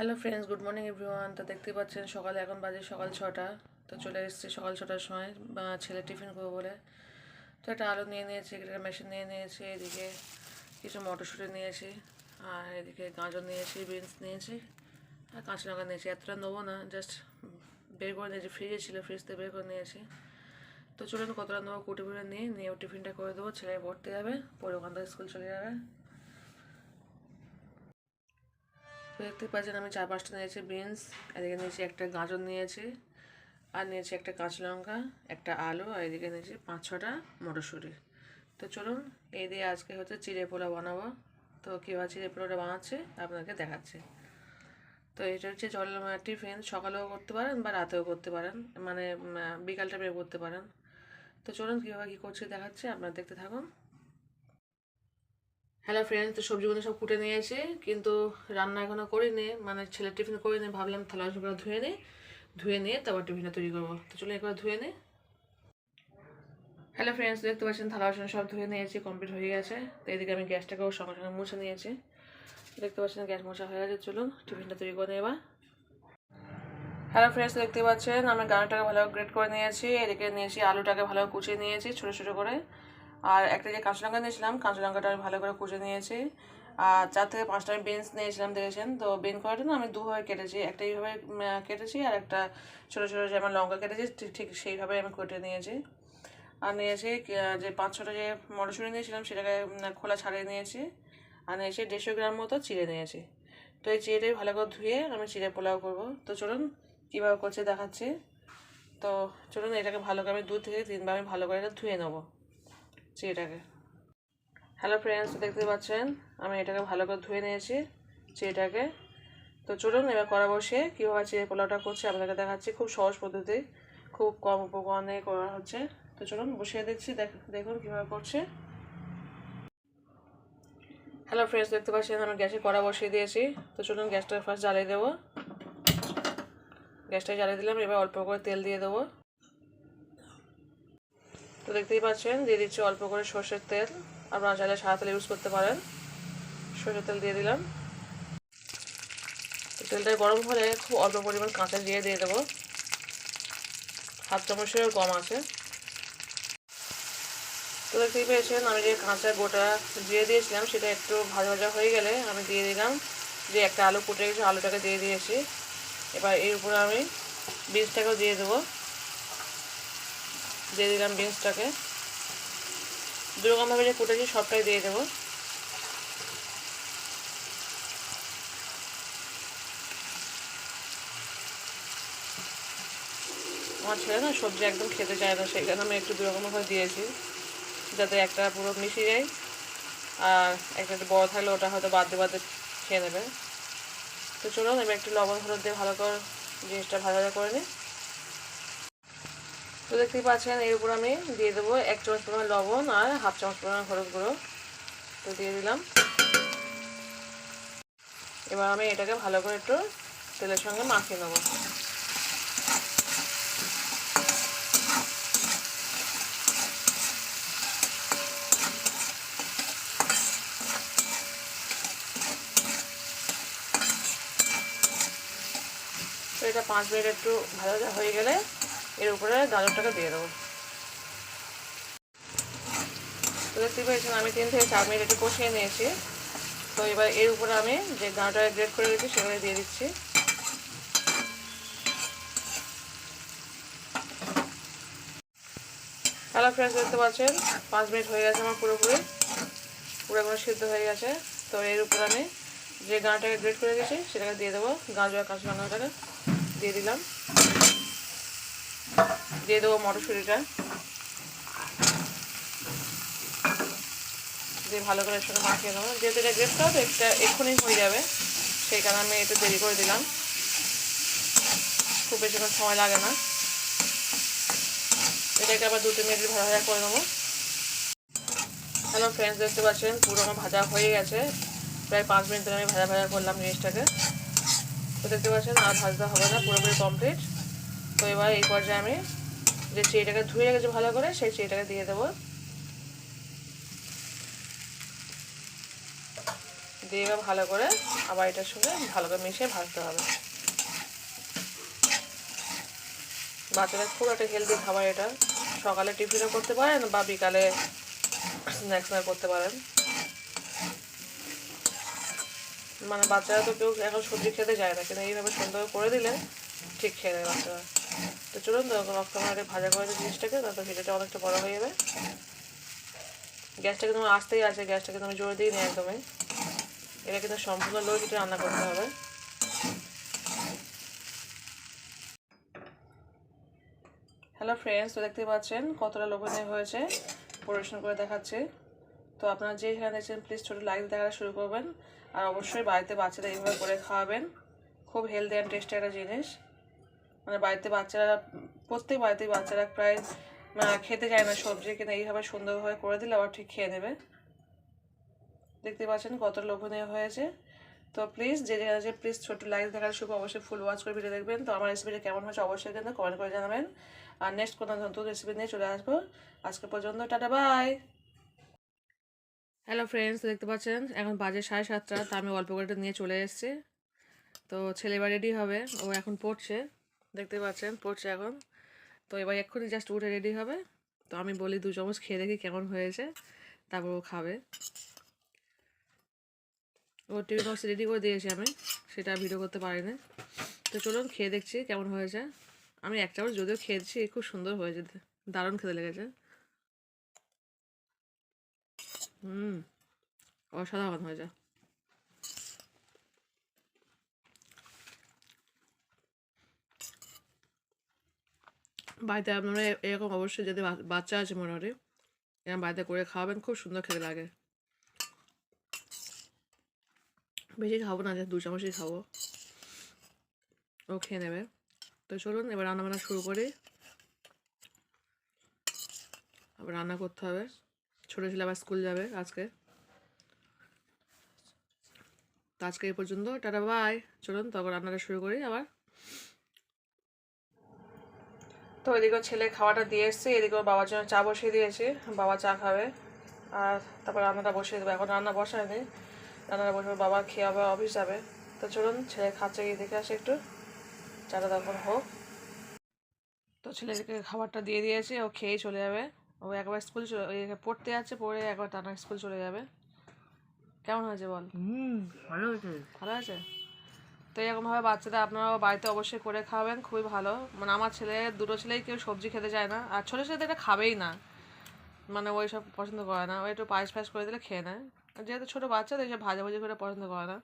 Hello friends good morning everyone তো দেখতে পাচ্ছেন সকালে এখন বাজে সকাল ছটা। তো চলে এসেছি সকাল ছটার সময় ছেলে টিফিন করব বলে। তো একটা আলু নিয়ে নিয়েছি, একটা মেশিন নিয়ে নিয়েছি, এদিকে কিছু মটরশুঁটি নিয়েছি আর এদিকে গাজর নিয়েছি বিনস নিয়েছি আর কাঁচা লঙ্কা নিয়েছি এতটা নেব না জাস্ট বের করে নিয়েছি ফ্রিজে ছিল ফ্রিজ থেকে বের করে নিয়েছি তো চলুন কতটা নেব, কুটি করে নিয়ে নিয়ে টিফিনটা করে দেবো ছেলে পড়তে যাবে পরে ওখান থেকে স্কুল চলে যাবে তো দেখতে পাচ্ছেন আমি চার পাঁচটা নিয়েছি বিনস, এদিকে নিয়েছি একটা গাজর নিয়েছি, আর নিয়েছি একটা কাঁচা লঙ্কা, একটা আলু, আর এদিকে নিয়েছি পাঁচ ছটা মটরশুঁটি। তো চলুন, এই দিয়ে আজকে হচ্ছে চিড়ে পোলা বানাবো। তো কীভাবে চিড়ে পোলাটা বানাচ্ছে, আপনাকে দেখাচ্ছি। তো এটা হচ্ছে জল টিফিন, সকালেও করতে পারেন বা রাতেও করতে পারেন মানে বিকাল টাইমে করতে পারেন। তো চলুন, কীভাবে কী করছি দেখাচ্ছি, আপনারা দেখতে থাকুন। হ্যালো ফ্রেন্ডস তো সবজিগুলো সব কুটে নিয়েছি কিন্তু রান্না এখনও করিনি। মানে ছেলের টিফিন করে করিনি, ভাবলাম থালা বাসনগুলো ধুয়ে নিই ধুয়ে নিয়ে তারপর টিফিনটা তৈরি করব। তো চলো একবার ধুয়ে নিই হ্যালো ফ্রেন্ডস দেখতে পাচ্ছেন থালা বাসন সব ধুয়ে নিয়েছি কমপ্লিট হয়ে গেছে। তো এদিকে আমি গ্যাসটাকেও সঙ্গে সঙ্গে মুছে নিয়েছি। দেখতে পাচ্ছেন গ্যাস মোছা হয়ে গেছে। চলুন টিফিনটা তৈরি করে নেবা হ্যালো ফ্রেন্ডস দেখতে পাচ্ছেন আমি গানাটাকে ভালো গ্রেড করে নিয়েছি। এদিকে নিয়েছি আলুটাকে ভালো কুচিয়ে নিয়েছি, ছোটো ছোটো করে। আর একটা যে কাঁচা লঙ্কা নিয়েছিলাম কাঁচা লঙ্কাটা আমি ভালো করে কুচে নিয়েছি। আর চার থেকে পাঁচটা আমি বিনস নিয়েছিলাম, দেখেছেন? তো বিন করাটা না আমি দুভাবে কেটেছি। একটা এইভাবে কেটেছি আর একটা ছোটো ছোটো যেমন লঙ্কা কেটেছি, ঠিক- ঠিক সেইভাবে আমি কেটে নিয়েছি। আর নিয়েছি যে পাঁচ ছটা যে মটরশুঁটি নিয়েছিলাম, সেটাকে খোলা ছাড়িয়ে নিয়েছি। আর নিয়েছি দেড়শো গ্রাম মতো চিড়ে নিয়েছি। তো এই চিড়েটাই ভালো করে ধুয়ে আমি চিড়ে পোলাও করব। তো চলুন, কীভাবে করছে দেখাচ্ছি। তো চলুন, এটাকে ভালো করে আমি দু থেকে তিনবার আমি ভালো করে এটা ধুয়ে নেব। চিড়েটাকে হ্যালো ফ্রেন্ডস দেখতে পাচ্ছেন? আমি এটাকে ভালো করে ধুয়ে নিয়েছি চিড়েটাকে তো চলুন, এবার কড়া বসে কীভাবে চিড়ে পোলাওটা করছে আপনাকে দেখাচ্ছি। খুব সহজ পদ্ধতি, খুব কম উপকরণে করা হচ্ছে। তো চলুন, বসিয়ে দিচ্ছি, দেখ- দেখুন কীভাবে করছে। হ্যালো ফ্রেন্ডস দেখতে পাচ্ছেন? আমি গ্যাসে কড়া বসিয়ে দিয়েছি। তো চলুন, গ্যাসটা ফার্স্ট জ্বালিয়ে দেবো। গ্যাসটা জ্বালিয়ে দিলাম, এবার অল্প করে তেল দিয়ে দেবো। তো দেখতেই পাচ্ছেন, দিয়ে দিচ্ছি অল্প করে সর্ষের তেল। আপনারা চাইলে সাদা তেল ইউজ করতে পারেন। সর্ষের তেল দিয়ে দিলাম। তেলটা গরম হলে খুব অল্প পরিমাণ কাঁচা জিরে দিয়ে দেবো। হাফ চামচেরও কম আছে। তো দেখতেই পেয়েছেন, আমি যে কাঁচা গোটা জিরে দিয়েছিলাম, সেটা একটু ভাজা ভাজা হয়ে গেলে আমি দিয়ে দিলাম যে একটা আলু কুটে গেছে, আলুটাকে দিয়ে দিয়েছি। এবার এর উপরে আমি বীজটাকেও দিয়ে দেবো। দিয়ে দিলাম বিনসটাকে দুরকমভাবে যে কুটেছি সবটাই দিয়ে দেবো। আমার ছেলে না সবজি একদম খেতে চায় না সেখানে আমি একটু দুরকমভাবে দিয়েছি, যাতে একটা পুরো মিশে যায়। আর একটা বড় থাকলে ওটা হয়তো বাদ দিয়ে বাদ খেয়ে নেবে। তো চলুন আমি একটু লবণ, হলুদ দিয়ে ভালো করে জিনিসটা ভালো করে নিই। তো দেখতেই পাচ্ছেন, এর উপর আমি দিয়ে দেবো এক চামচ পরিমাণ লবণ আর হাফ চামচ পরিমাণ হলুদ গুঁড়ো। তো দিয়ে দিলাম। এবার আমি এটাকে ভালো করে একটু তেলের সঙ্গে মাখিয়ে নেব। তো এটা পাঁচ মিনিট একটু ভালো হয়ে গেলে এর উপরে গাজরটাকে দিয়ে দেবো। তো দেখতে পেয়েছেন, আমি তিন থেকে চার মিনিট একটু কষিয়ে নিয়েছি। তো এবার এর উপরে আমি যে গাঁটা গ্রেট করে রেখেছি, সেগুলো দিয়ে দিচ্ছি। হ্যালো ফ্রেন্ডস দেখতে পাচ্ছেন? পাঁচ মিনিট হয়ে গেছে আমার পুরোপুরি। পুরো একবার সিদ্ধ হয়ে গেছে। তো এর উপরে আমি যে গাঁটাকে গ্রেট করে রেখেছি, সেটাকে দিয়ে দেবো। গাজর কাঁচা দিয়ে দিলাম। দিয়ে দেবো মটরশুঁটিটা। দিয়ে ভালো করে একসাথে মাখিয়ে নেব। যেহেতু এটা করা তো একটা এক্ষুনি হয়ে যাবে। সেই কারণে আমি এটা দেরি করে দিলাম। খুব বেশিক্ষণ সময় লাগে না। এটাকে আবার দু তিন মিনিট ভাজা ভাজা করে নেব। হ্যালো ফ্রেন্ডস দেখতে পাচ্ছেন, পুরো আমার ভাজা হয়ে গেছে। প্রায় পাঁচ মিনিট ধরে আমি ভাজা ভাজা করলাম জিনিসটাকে। তো দেখতে পাচ্ছেন, আর ভাজতে হবে না, পুরোপুরি কমপ্লিট তো এবার এই পর্যায়ে আমি যে চিড়িটাকে ধুয়ে রেখেছি ভালো করে, সেই চিড়িটাকে দিয়ে দেবো। দিয়ে ভালো করে আবার এটার সঙ্গে ভালো করে মিশিয়ে ভাজতে হবে। বাচ্চারা খুব একটা হেলদি খাবার এটা। সকালে টিফিনও করতে পারেন বা বিকালে স্ন্যাক্স করতে পারেন। মানে বাচ্চারা তো কেউ এখন সবজি খেতে যায় না, কিন্তু এইভাবে সুন্দর করে দিলে ঠিক খেয়ে নেয় বাচ্চারা। তো চলুন অফ ক্যামেরাতে ভাজা করে জিনিসটাকে, তারপর ভিডিওটা অনেকটা বড় হয়ে যাবে। গ্যাসটা কিন্তু আমার আসতেই আছে গ্যাসটা কিন্তু আমি জোরে দিই নি একদমই। এটা কিন্তু সম্পূর্ণ লো হিটে রান্না করতে হবে। হ্যালো ফ্রেন্ডস তো দেখতে পাচ্ছেন কতটা লোভনীয় হয়েছে। পরিবেশন করে দেখাচ্ছে। তো আপনারা যে যেখানে দেখছেন প্লিজ ছোটো লাইক দেখা শুরু করবেন। আর অবশ্যই বাড়িতে বাচ্চারা এইভাবে করে খাওয়াবেন। খুব হেলদি অ্যান্ড টেস্টি একটা জিনিস। মানে বাড়িতে বাচ্চারা, প্রত্যেক বাড়িতে বাচ্চারা প্রায় খেতে চায় না সবজি কিন্তু এইভাবে সুন্দরভাবে করে দিলে আবার ঠিক খেয়ে নেবে। দেখতে পাচ্ছেন কত লোভনীয় হয়েছে। তো প্লিজ যে যে আছে প্লিজ ছোট্ট লাইক দেখার শুভ অবশ্যই ফুল ওয়াচ করে ভিডিও দেখবেন। তো আমার রেসিপিটা কেমন হয়েছে অবশ্যই কিন্তু কমেন্ট করে জানাবেন। আর নেক্সট কোনো নতুন রেসিপি নিয়ে চলে আসব। আজকে পর্যন্ত টাটা বাই হ্যালো ফ্রেন্ডস দেখতে পাচ্ছেন? এখন বাজে সাড়ে সাতটা, তা আমি অল্প করে নিয়ে চলে এসেছি। তো ছেলেবার রেডি হবে, ও এখন পড়ছে। দেখতে পাচ্ছেন, পড়ছে এখন। তো এবার এক্ষুনি জাস্ট উঠে রেডি হবে। তো আমি বলি দু চামচ খেয়ে দেখি কেমন হয়েছে। তারপর ও খাবে। ও টিফিন বক্স রেডি করে দিয়েছি আমি, সেটা ভিডিও করতে পারিনি। তো চলুন খেয়ে দেখছি কেমন হয়েছে। আমি এক চামচ যদিও খেয়েছি, খুব সুন্দর হয়েছে, দারুণ খেতে লেগেছে। হুম, অসাধারণ হয়েছে। বাড়িতে আপনারা এরকম অবশ্যই যদি বাচ্চা আছে মোটামুটি এরকম বাড়িতে করে খাওয়াবেন, খুব সুন্দর খেতে লাগে। বেশি খাব না যে দু চামচই খাব। ও খেয়ে নেবে। তো চলুন, এবার রান্না বান্না শুরু করি। আবার রান্না করতে হবে। ছোটো ছেলে আবার স্কুল যাবে আজকে। তো আজকে এই পর্যন্ত, টাটা বাই চলুন তখন রান্নাটা শুরু করি আবার। তো এদিকেও ছেলে খাওয়াটা দিয়ে এসছি এদিকে ওর বাবার জন্য চা বসিয়ে দিয়েছি বাবা চা খাবে। আর তারপর রান্নাটা বসিয়ে দেবো এখন রান্না বসায়নি। রান্নাটা বসে বাবা খেয়ে আবার অফিস যাবে। তো চলুন ছেলে খাচ্ছে গিয়ে দেখে আসে একটু। চাটা তখন হোক। তো ছেলেকে খাবারটা দিয়ে দিয়েছে ও খেয়েই চলে যাবে। ও একবার স্কুল চলে পড়তে যাচ্ছে পড়ে একবার টানা স্কুল চলে যাবে। কেমন হয়েছে বল? হুম ভালো হয়েছে। ভালো আছে তো এরকমভাবে বাচ্চাদের আপনারাও বাড়িতে অবশ্যই করে খাওয়াবেন, খুবই ভালো। মানে আমার ছেলে, দুটো ছেলেই কেউ সবজি খেতে চায় না। আর ছোটো ছেলেদের এটা খাবেই না। মানে ওই সব পছন্দ করে না। ওই একটু পায়েস ফায়েস করে দিলে খেয়ে নেয়। যেহেতু ছোটো বাচ্চা, তো এইসব ভাজা ভাজি করে পছন্দ করে না।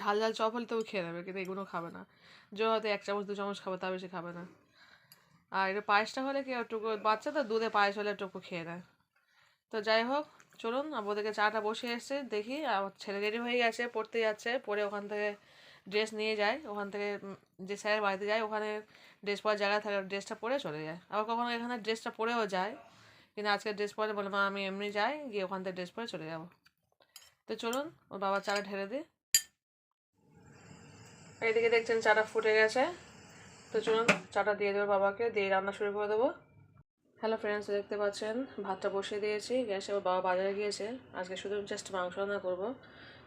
ঝাল ঝাল চপ হলে তবু খেয়ে নেবে, কিন্তু এগুলো খাবে না। যে হয়তো এক চামচ, দু চামচ খাবে তার বেশি খাবে না। আর একটু পায়েসটা হলে কি একটু বাচ্চা তো দুধে পায়েস হলে একটু খেয়ে নেয়। তো যাই হোক, চলুন ওদেরকে চাটা বসে এসছে, দেখি, আমার ছেলে রেডি হয়ে গেছে, পড়তে যাচ্ছে পরে ওখান থেকে ড্রেস নিয়ে যায়, ওখান থেকে যে স্যারের বাড়িতে যায়, ওখানে ড্রেস পরার জায়গা থাকে ড্রেসটা পরে চলে যায়। আবার কখনো এখানে ড্রেসটা পরেও যায়, কিন্তু আজকে ড্রেস পরে বলে মা আমি এমনি যাই, গিয়ে ওখান থেকে ড্রেস পরে চলে যাব। তো চলুন, ওর বাবা চাটা ঢেলে দিই। এইদিকে দেখছেন চাটা ফুটে গেছে। তো চলুন, চাটা দিয়ে দেবো বাবাকে, দিয়ে রান্না শুরু করে দেবো। হ্যালো ফ্রেন্ডস দেখতে পাচ্ছেন, ভাতটা বসিয়ে দিয়েছি। গ্যাসে ওর বাবা বাজারে গিয়েছে। আজকে শুধু জাস্ট মাংস রান্না করব।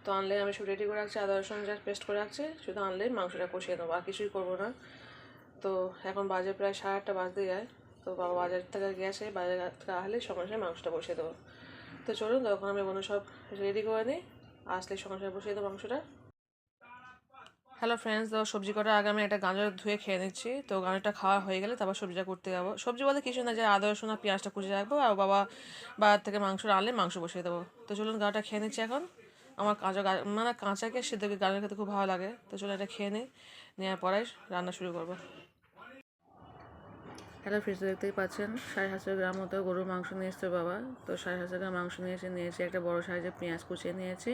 তো আনলে আমি সব রেডি করে রাখছি, আদা, রসুন জাস্ট পেস্ট করে রাখছি, শুধু আনলে মাংসটা কষিয়ে দেবো আর কিছুই করব না। তো এখন বাজে প্রায় সাড়ে আটটা বাজতে যায়, তো বাবা বাজার থেকে গেছে, বাজার থেকে আসলে সঙ্গে সঙ্গে মাংসটা বসিয়ে দেবো। তো চলুন, তখন আমি কোনো সব রেডি করে নিই, আসলে সঙ্গে সঙ্গে বসিয়ে দেবো মাংসটা। হ্যালো ফ্রেন্ডস তো সবজি কটার আগে আমি একটা গাজর ধুয়ে খেয়ে নিচ্ছি, তো গাজরটা খাওয়া হয়ে গেলে তারপর সবজিটা করতে যাব। সবজি বলতে কিছু না, যে আদা, রসুন আর পেঁয়াজটা কুচি রাখব, আর বাবা বাজার থেকে মাংস আনলে মাংস বসিয়ে দেবো। তো চলুন গাজরটা খেয়ে নিচ্ছি এখন। আমার কাঁচা মানে কাঁচাকে সিদ্ধ করে গাজর খেতে খুব ভালো লাগে। তো চলুন এটা খেয়ে নিই নেওয়ার পরে রান্না শুরু করব। হ্যালো ফ্রিজ দেখতেই পাচ্ছেন, সাড়ে সাতশো গ্রাম মতো গরুর মাংস নিয়ে এসছে বাবা। তো সাড়ে সাতশো গ্রাম মাংস নিয়েছে নিয়েছি, একটা বড় সাইজের পেঁয়াজ কুচিয়ে নিয়েছি।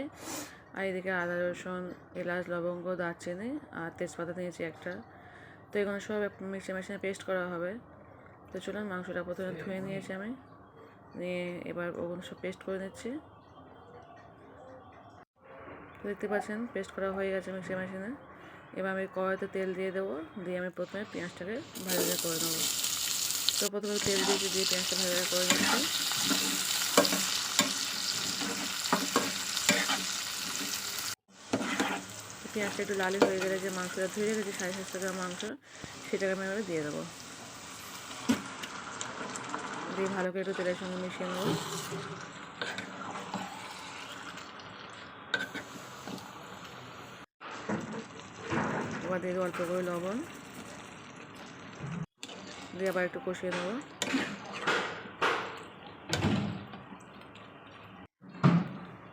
আর এদিকে আদা, রসুন, এলাচ, লবঙ্গ, দারচিনি আর তেজপাতা নিয়েছি একটা। তো এগুলো সব মিক্সি মেশিনে পেস্ট করা হবে। তো চলুন মাংসটা প্রথমে ধুয়ে নিয়েছি আমি। নিয়ে এবার ওগুলো সব পেস্ট করে নিচ্ছি। দেখতে পাচ্ছেন পেস্ট করা হয়ে গেছে মিক্সি মেশিনে এবার আমি কড়াইতে তেল দিয়ে দেবো, দিয়ে আমি প্রথমে পেঁয়াজটাকে ভাজা করে নেব। তো প্রথমে তেল দিয়েছি দিয়ে পেঁয়াজটা ভাজা করে নিচ্ছি। পেঁয়াজটা একটু লালি হয়ে গেলে যে মাংসটা ধুয়ে রেখেছি, সাড়ে সাতশো গ্রাম মাংস, সেটাকে আমি এবার দিয়ে দেবো। দিয়ে ভালো করে একটু তেলের সঙ্গে মিশিয়ে নেব। এবার দিয়ে অল্প করে লবণ। দিয়ে আবার একটু কষিয়ে নেব।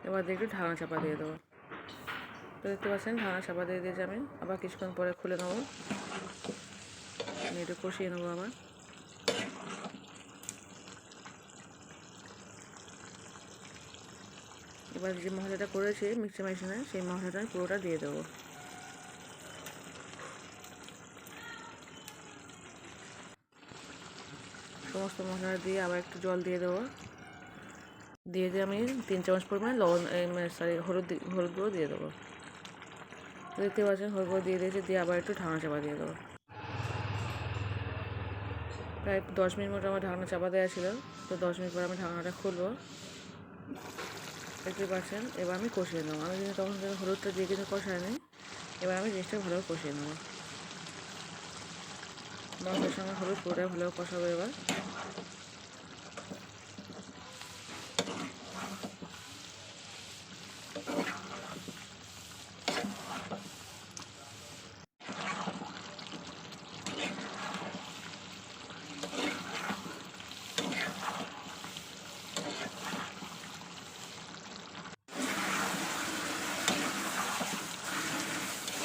এবার দিয়ে একটু ঢাকনা চাপা দিয়ে দেবো। তো দেখতে পাচ্ছেন, ঢাকনা চাপা দিয়ে দিয়ে যাবেন আবার কিছুক্ষণ পরে খুলে নেব। একটু কষিয়ে নেব আবার। এবার যে মশলাটা করেছি মিক্সি মেশিনে, সেই মশলাটা পুরোটা দিয়ে দেবো। সমস্ত মশলা দিয়ে আবার একটু জল দিয়ে দেবো। দিয়ে দিয়ে আমি তিন চামচ পরিমাণ লবণ সরি হলুদ হলুদ গুঁড়ো দিয়ে দেবো। দেখতে পাচ্ছেন হলুদ গুঁড়ো দিয়ে দিয়েছি, দিয়ে আবার একটু ঢাকনা চাপা দিয়ে দেবো। প্রায় দশ মিনিট মতো আমার ঢাকনা চাপা দেওয়া ছিল, তো দশ মিনিট পর আমি ঢাকনাটা খুলবো। দেখতে পাচ্ছেন, এবার আমি কষিয়ে নেব। আমি কিন্তু তখন হলুদটা দিয়ে কিছু কষায়নি এবার আমি জিনিসটা ভালো কষিয়ে নেব। মশলার সঙ্গে হলুদ পুরোটাই ভালো কষাবো এবার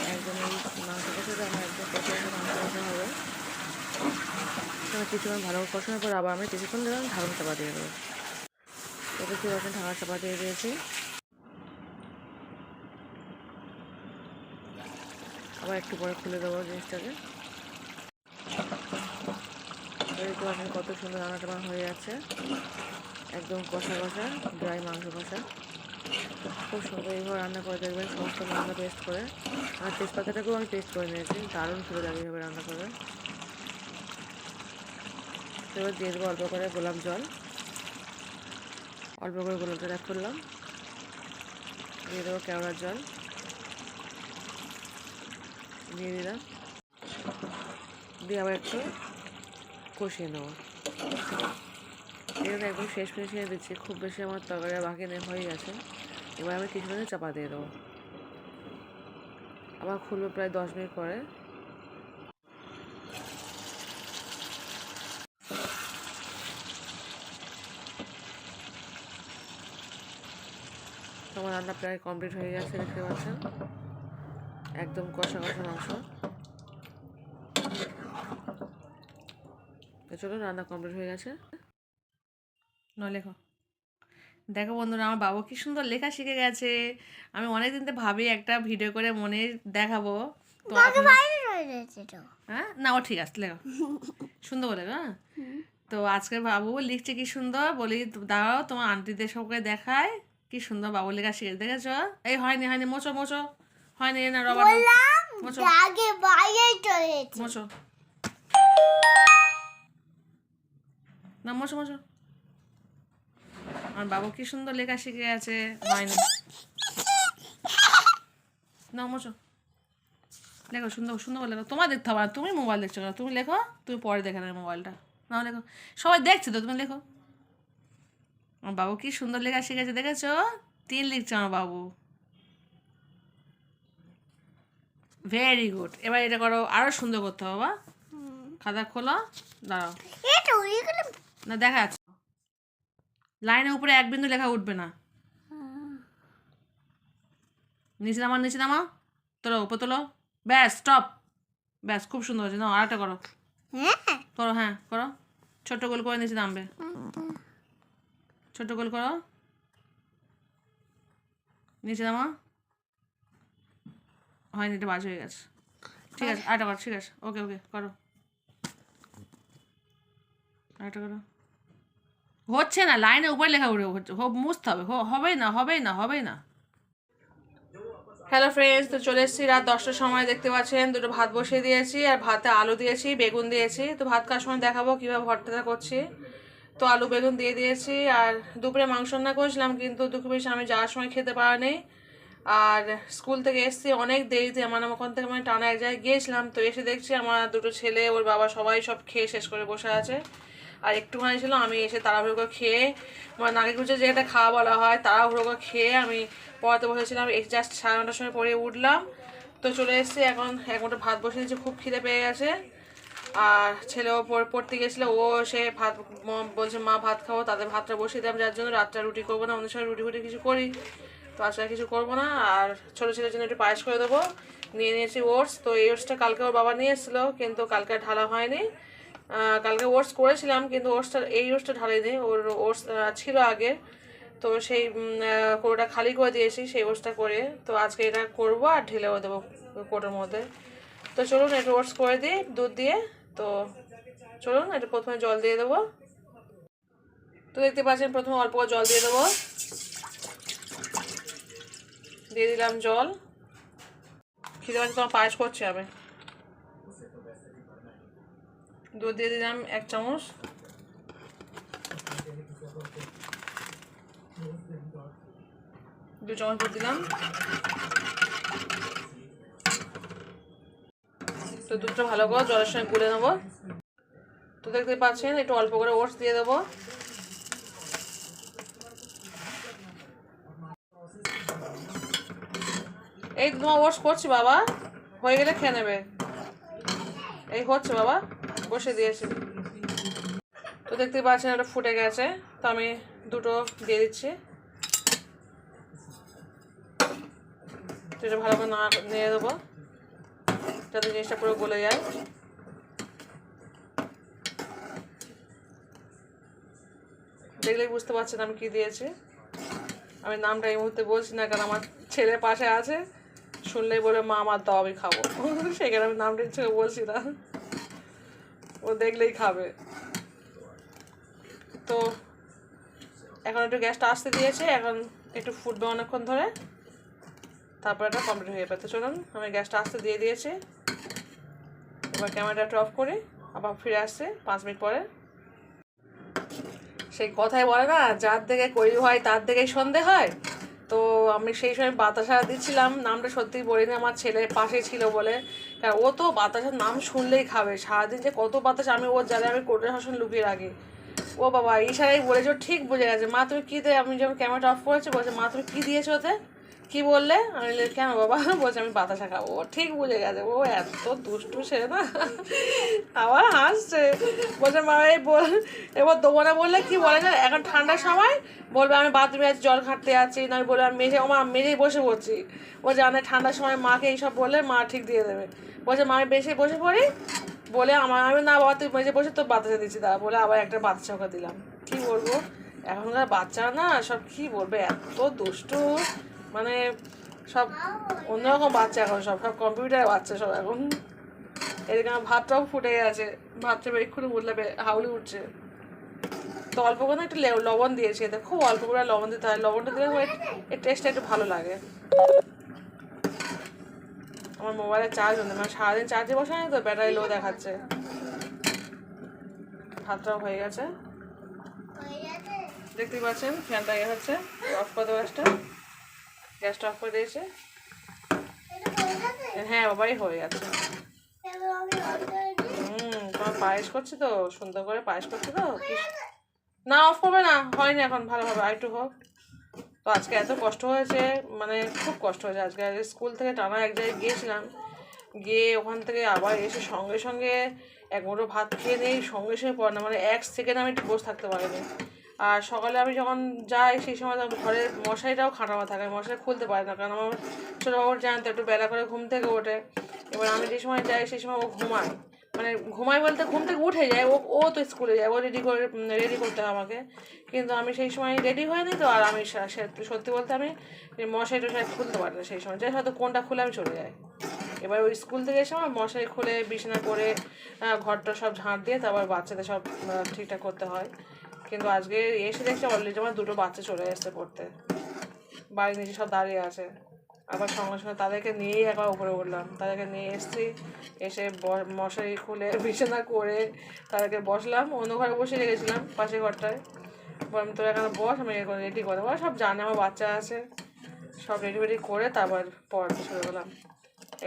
একদম এই মাংস কষাতে আমার একদম কষে কষে মাংস কষা হবে তবে কিছুক্ষণ ভালো কষানোর পর আবার আমি কিছুক্ষণ দিলাম ঢাকনা চাপা দিয়ে দেবো। তো দেখতে পাচ্ছেন ঢাকনা চাপা দিয়ে দিয়েছি? আবার একটু পরে খুলে দেবো জিনিসটাকে। কত সুন্দর রান্নাটা আমার হয়ে যাচ্ছে একদম কষা কষা, ড্রাই মাংস কষা। খুব সুন্দর এইভাবে রান্না করে দেখবেন, সমস্ত মশলা পেস্ট করে। আর তেজপাতাটাকেও আমি পেস্ট করে নিয়েছি, দারুণ লাগে এইভাবে রান্না করে। তো এবার দিয়ে দেবো, অল্প করে গোলাপ জল। অল্প করে গোলাপ জল অ্যাড করলাম দিয়ে দেবো কেওড়ার জল। দিয়ে দিলাম। দিয়ে আবার একটু কষিয়ে নেব। এখানে একদম শেষ মিশিয়ে দিচ্ছি। খুব বেশি আমার তরকারি বাকি নেই, হয়ে গেছে। এবার আমি কিছু চাপা দিয়ে দেবো। আবার খুলবো প্রায় দশ মিনিট পরে। রান্না প্রায় কমপ্লিট হয়ে গেছে দেখতে পাচ্ছেন। একদম কষা কষা মাংস। তো চলো রান্না কমপ্লিট হয়ে গেছে। ন লেখো। দেখো বন্ধুরা আমার বাবু কি সুন্দর লেখা শিখে গেছে। আমি অনেক দিন তো ভাবি একটা ভিডিও করে মনে দেখাবো। তো হ্যাঁ? না ও ঠিক আছে লেখো। সুন্দর বলে হ্যাঁ? তো আজকে বাবু লিখছে কি সুন্দর বলি দাঁড়াও তোমার আন্টিদের সবকে দেখায়। কি সুন্দর বাবু লেখা শিখে দেখেছ? এই হয়নি হয়নি মোচো মোচো হয়নি না রবার মোচো আগে বাইরে মোচো না মোচো মোচো আমার বাবু কি সুন্দর লেখা শিখে গেছে হয়নি। না মোচো লেখো সুন্দর সুন্দর লেখো। তোমার দেখতে হবে তুমি মোবাইল দেখছ তুমি লেখো তুমি পরে দেখে নেবে মোবাইলটা না লেখো। সবাই দেখছে তো তুমি লেখো। আমার বাবু কি সুন্দর লেখা শিখেছে দেখেছ? তিন লিখছে আমার বাবু। ভেরি গুড এবার এটা করো আরও সুন্দর করতে হবে বাবা। খাতা খোলো দাঁড়াও। না দেখা যাচ্ছে। লাইনের উপরে এক বিন্দু লেখা উঠবে না। নিচে নামা নিচে নামা। তোলো উপর তোলো। ব্যাস স্টপ ব্যাস খুব সুন্দর হয়েছে। না আরেকটা করো। হ্যাঁ। করো হ্যাঁ করো। ছোট্ট গোল করে নিচে নামবে। ছোট্ট গোল করো। নিচে নামা। হয়নি, এটা বাজ হয়ে গেছে। ঠিক আছে, আরেকটা করো, ঠিক আছে। ওকে ওকে, করো। হচ্ছে না লাইনে উপরে লেখা উঠে হচ্ছে মুছতে হবে। হো- হবেই না হবেই না হবেই না। হ্যালো ফ্রেন্ডস তো চলে এসেছি রাত দশটার সময়, দেখতে পাচ্ছেন? দুটো ভাত বসিয়ে দিয়েছি, আর ভাতে আলু দিয়েছি, বেগুন দিয়েছি। তো ভাত খাওয়ার সময় দেখাবো? কীভাবে ভর্তাটা করছি? তো আলু বেগুন দিয়ে দিয়েছি আর দুপুরে মাংস রান্না করেছিলাম, কিন্তু দুপুরে আমি যাওয়ার সময় খেতে পারা নেই। আর স্কুল থেকে এসেছি অনেক দেরিতে আমার ওখান থেকে মানে টানা এক জায়গায় গিয়েছিলাম, তো এসে দেখছি আমার দুটো ছেলে, ওর বাবা সবাই সব খেয়ে শেষ করে বসে আছে। আর একটুখানি ছিল, আমি এসে তাড়াহুড়ো করে খেয়ে মানে নাকি গুছে যেটা খাওয়া বলা হয়, তাড়াহুড়ো করে খেয়ে আমি পড়াতে বসেছিলাম। এই জাস্ট সাড়ে নটার সময় পড়ে উঠলাম, তো চলে এসেছি এখন এক ভাত বসে দিয়েছি, খুব খিদে পেয়ে গেছে। আর ছেলেও পড়- পড়তে গেছিল, ও সে ভাত বলছে, মা, ভাত খাব, তাদের ভাতটা বসিয়ে দিলাম যার জন্য রাতটা রুটি করব না, অন্য সময় রুটি ফুটি কিছু করি। তো আজকে কিছু করব না, আর ছোটো ছেলের জন্য একটু পায়েস করে দেবো। নিয়ে নিয়েছি ওটস, তো এই ওটসটা কালকে ওর বাবা নিয়ে এসেছিল, কিন্তু কালকে ঢালা হয়নি। কালকে ওটস করেছিলাম, কিন্তু ওটসটা এই ওটসটা ঢালাইনি ওর ওটস ছিল আগে। তো সেই কোটোটা খালি করে দিয়েছি, সেই ওটসটা করে। তো আজকে এটা করব আর ঢেলেও দেবো কোটোর মধ্যে। তো চলুন, একটু ওটস করে দিই, দুধ দিয়ে। তো চলুন, এটা প্রথমে জল দিয়ে দেবো। তো দেখতে পাচ্ছেন, প্রথমে অল্প জল দিয়ে দেবো। দিয়ে দিলাম জল। খিদে পাচ্ছে, তোমার পায়েস করছি আমি দুধ দিয়ে দিলাম এক চামচ। দু চামচ দুধ দিলাম। তো দুধটা ভালো করে জলের সঙ্গে গুলে নেব। তো দেখতে পাচ্ছেন, একটু অল্প করে ওটস দিয়ে দেবো। এই তোমার ওটস করছি বাবা, হয়ে গেলে খেয়ে নেবে। এই হচ্ছে বাবা, বসে দিয়েছি। তো দেখতে পাচ্ছেন এটা ফুটে গেছে, তো আমি দুটো দিয়ে দিচ্ছি। তো এটা ভালো করে না নিয়ে দেবো। যাতে জিনিসটা পুরো গলে যায়। দেখলেই বুঝতে পারছেন আমি কি দিয়েছি। আমি নামটা এই মুহূর্তে বলছি না, কারণ আমার ছেলে পাশে আছে। শুনলেই বলে, মা, আমার দাও, আমি খাব। সেখানে আমি নামটা ইচ্ছে বলছি না। ও দেখলেই খাবে। তো এখন একটু গ্যাসটা আসতে দিয়েছে, এখন একটু ফুটবে অনেকক্ষণ ধরে। তারপর এটা কমপ্লিট হয়ে যাবে। তো চলুন, আমি গ্যাসটা আসতে দিয়ে দিয়েছি। এবার ক্যামেরাটা অফ করি, আবার ফিরে আসছে পাঁচ মিনিট পরে। সেই কথাই বলে না, যার থেকে কৈরি হয় তার থেকেই সন্ধে হয়। তো আমি সেই সময় বাতাসা দিচ্ছিলাম, নামটা সত্যিই বলিনি, আমার ছেলে পাশে ছিল বলে। কারণ ও তো বাতাসার নাম শুনলেই খাবে। সারাদিন যে কত বাতাস আমি ওর জালে আমি কোটের শাসন লুকিয়ে রাখি। ও বাবা, ইশারাই বলেছে ঠিক বুঝে গেছে। মা, তুমি কী দে আমি যখন ক্যামেরাটা অফ করেছি, বলছে, মা, তুমি কী দিয়েছ ওতে? কি বললে? আমি কেন বাবা? বলছে, আমি বাতাসা খাব। ও ঠিক বুঝে গেছে। ও এত দুষ্টু সে না। আবার হাসছে। বলছে, মা, এই বল। এবার দেবো না বললে কি বলে না এখন ঠান্ডার সময় বলবে, আমি বাথরুমে আছি, জল ঘাটতে যাচ্ছি নয় বলে আমি মেঝে মা মেঝেই বসে পড়ছি। ও জানে ঠান্ডার সময় মাকে এইসব বললে মা ঠিক দিয়ে দেবে। বলছে, মা, আমি বেশি বসে পড়ি। বলে আমার, আমি না বাবা, তুই মেঝে বসে তো বাতাসা দিচ্ছি দাদা বলে, আবার একটা বাতাসা দিলাম। কি বলব? এখনকার বাচ্চারা না সব কি বলবে? এত দুষ্টু। মানে সব অন্যরকম বাচ্চা এখন সব সব কম্পিউটারে বাচ্চা সব এখন। এদিকে আমার ভাতটাও ফুটে গেছে ভাতটা এক্ষুনি উঠলে হাউলি উঠছে। তো অল্প করে একটু লবণ দিয়েছি এতে খুব অল্প করে লবণ দিতে হয় লবণটা দিলে এর টেস্টটা একটু ভালো লাগে। আমার মোবাইলে চার্জ হচ্ছে মানে সারাদিন চার্জে বসে নাই তো ব্যাটারি লো দেখাচ্ছে। ভাতটাও হয়ে গেছে। দেখতেই পাচ্ছেন ফ্যানটা ইয়ে হচ্ছে অফ করে দেবো গ্যাসটা অফ করে দিয়েছে? হ্যাঁ বাবাই হয়ে গেছে। হুম তোমার পায়েস করছি তো সুন্দর করে পায়েস করছি তো? না অফ করবে না হয়নি এখন ভালোভাবে আর একটু হোক। তো আজকে এত কষ্ট হয়েছে মানে খুব কষ্ট হয়েছে। আজকে স্কুল থেকে টানা এক জায়গায় গিয়েছিলাম। গিয়ে ওখান থেকে আবার এসে সঙ্গে সঙ্গে এক মুঠো ভাত খেয়ে নেই সঙ্গে সঙ্গে পড়ানো মানে এক সেকেন্ড আমি একটু বসে থাকতে পারিনি। আর সকালে আমি যখন যাই, সেই সময় তো ঘরের মশারিটাও খাটানো থাকে। মশারি খুলতে পারে না, কারণ আমার ছোটো বাবুর জানতো একটু বেলা করে ঘুম থেকে ওঠে। এবার আমি যে সময় যাই, সেই সময় ও ঘুমায়। মানে ঘুমায় বলতে ঘুম থেকে উঠে যায়, ও ও তো স্কুলে যায়, ও রেডি করে রেডি করতে হয় আমাকে। কিন্তু আমি সেই সময় রেডি হয়নি তো, আর আমি সত্যি বলতে আমি মশারি টশারি খুলতে পারি না সেই সময়। যাই হয়তো কোনটা খুলে আমি চলে যাই। এবার ওই স্কুল থেকে এসে আমার মশারি খুলে বিছানা করে ঘরটা সব ঝাঁট দিয়ে তারপর বাচ্চাদের সব ঠিকঠাক করতে হয়। কিন্তু আজকে এসে দেখছি অলরেডি আমার দুটো বাচ্চা চলে এসছে পড়তে। বাড়ির নিচে সব দাঁড়িয়ে আছে। আবার সঙ্গে সঙ্গে তাদেরকে নিয়েই একবার উপরে উঠলাম। তাদেরকে নিয়ে এসেছি, এসে মশারি খুলে বিছানা করে তাদেরকে বসলাম, অন্য ঘরে বসে রেখেছিলাম পাশের ঘরটায়। বললাম, তোরা এখানে বস, আমি এখন রেডি করে ওরা সব জানে আমার বাচ্চা আছে। সব রেডি রেডি করে তারপর পড়াতে শুরু করলাম।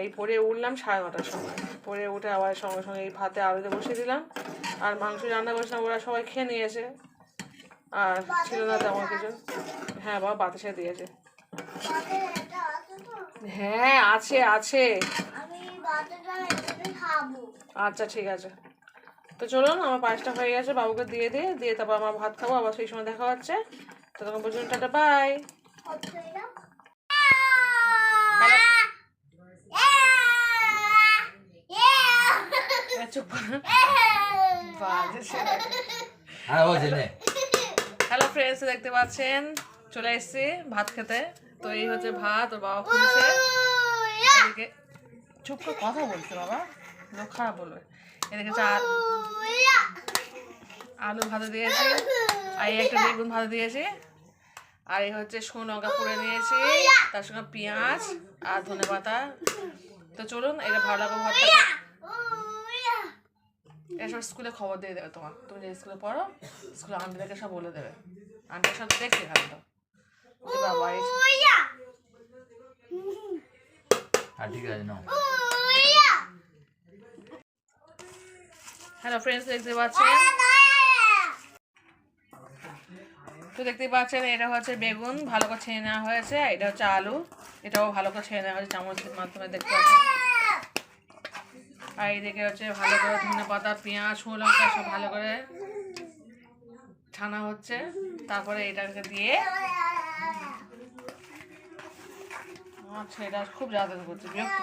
এই পরে উঠলাম সাড়ে নটার সময়। পরে উঠে আবার সঙ্গে সঙ্গে এই ভাতে আলুতে বসিয়ে দিলাম। আর মাংস রান্না করেছিলাম, ওরা সবাই খেয়ে নিয়েছে। আর ছিল না তেমন কিছু। হ্যাঁ বাবা বাতাসে দিয়েছে। হ্যাঁ আছে আছে। আমি বাটাটা এটাতে খাব আচ্ছা ঠিক আছে। তো চলুন আমার পায়েসটা হয়ে গেছে বাবুকে দিয়ে দিয়ে দিয়ে তারপর আমার ভাত খাব আবার সেই সময় দেখা হচ্ছে। ততক্ষণ পর্যন্ত টাটা বাই। হচ্ছে চুপ বাজে ছেলে। হ্যাঁ ও জেনে হ্যালো ফ্রেন্ডস দেখতে পাচ্ছেন? চলে এসেছি ভাত খেতে। তো এই হচ্ছে ভাত ওর বাবা খুলছে এদিকে চুপ করে কথা বলছে বাবা। লোক খারাপ বলবে। এদিকে চা আলু ভাতে দিয়েছি। আর এই একটা বেগুন ভাতে দিয়েছি। আর এই হচ্ছে লঙ্কা পুড়ে নিয়েছি। তার সঙ্গে পেঁয়াজ আর ধনে পাতা। তো চলুন এটা ভালো লাগবে ভাতটা। এসব স্কুলে খবর দিয়ে দেবে তোমার। তুমি যে স্কুলে পড়ো স্কুলে আন্টিদেরকে সব বলে দেবে। আন্টির সাথে দেখছি খালি বাবা হ্যাঁ ঠিক আছে নাও। হ্যালো ফ্রেন্ডস দেখতে পাচ্ছেন তো দেখতে পাচ্ছেন এটা হচ্ছে বেগুন। ভালো করে ছেড়ে নেওয়া হয়েছে। এটা হচ্ছে আলু। এটাও ভালো করে ছেড়ে নেওয়া হয়েছে চামচের মাধ্যমে দেখতে পাচ্ছেন আর এইদিকে হচ্ছে ভালো করে ধনে পাতা, পেঁয়াজ, শুকনো লঙ্কা সব ভালো করে ছানা হচ্ছে। তারপরে এটাকে দিয়ে আচ্ছা এটা খুব জ্বালাতন করছে, বিরক্ত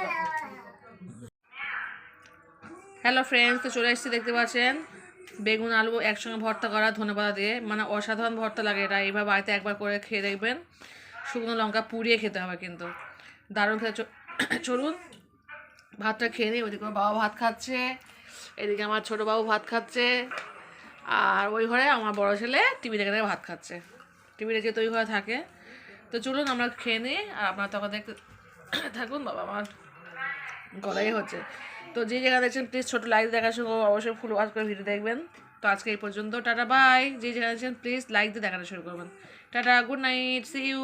হ্যালো ফ্রেন্ডস তো চলে এসেছি, দেখতে পাচ্ছেন? বেগুন, আলু একসঙ্গে ভর্তা করা ধনেপাতা দিয়ে। মানে অসাধারণ ভর্তা লাগে এটা, এইভাবে বাড়িতে একবার করে খেয়ে দেখবেন। শুকনো লঙ্কা পুড়িয়ে খেতে হবে কিন্তু। দারুণ খেতে চলুন। ভাতটা খেয়ে নিই আমার বাবা ভাত খাচ্ছে, এদিকে আমার ছোটো বাবু ভাত খাচ্ছে, আর ওই ঘরে আমার বড় ছেলে টিভি দেখে দেখে ভাত খাচ্ছে। টিভি দেখে তো ওই ঘরে থাকে। তো চলুন আমরা খেয়ে নিই, আর আপনারা তখন দেখতে থাকুন, বাবা আমার গলাই হচ্ছে। তো যে জায়গা দেখছেন প্লিজ ছোটো লাইক দেখার সঙ্গে অবশ্যই ফুল ওয়াচ করে ভিডিও দেখবেন। তো আজকে এই পর্যন্ত, টাটা বাই যে জায়গা দেখছেন প্লিজ লাইক দিয়ে দেখানো শুরু করবেন। Tata good night see you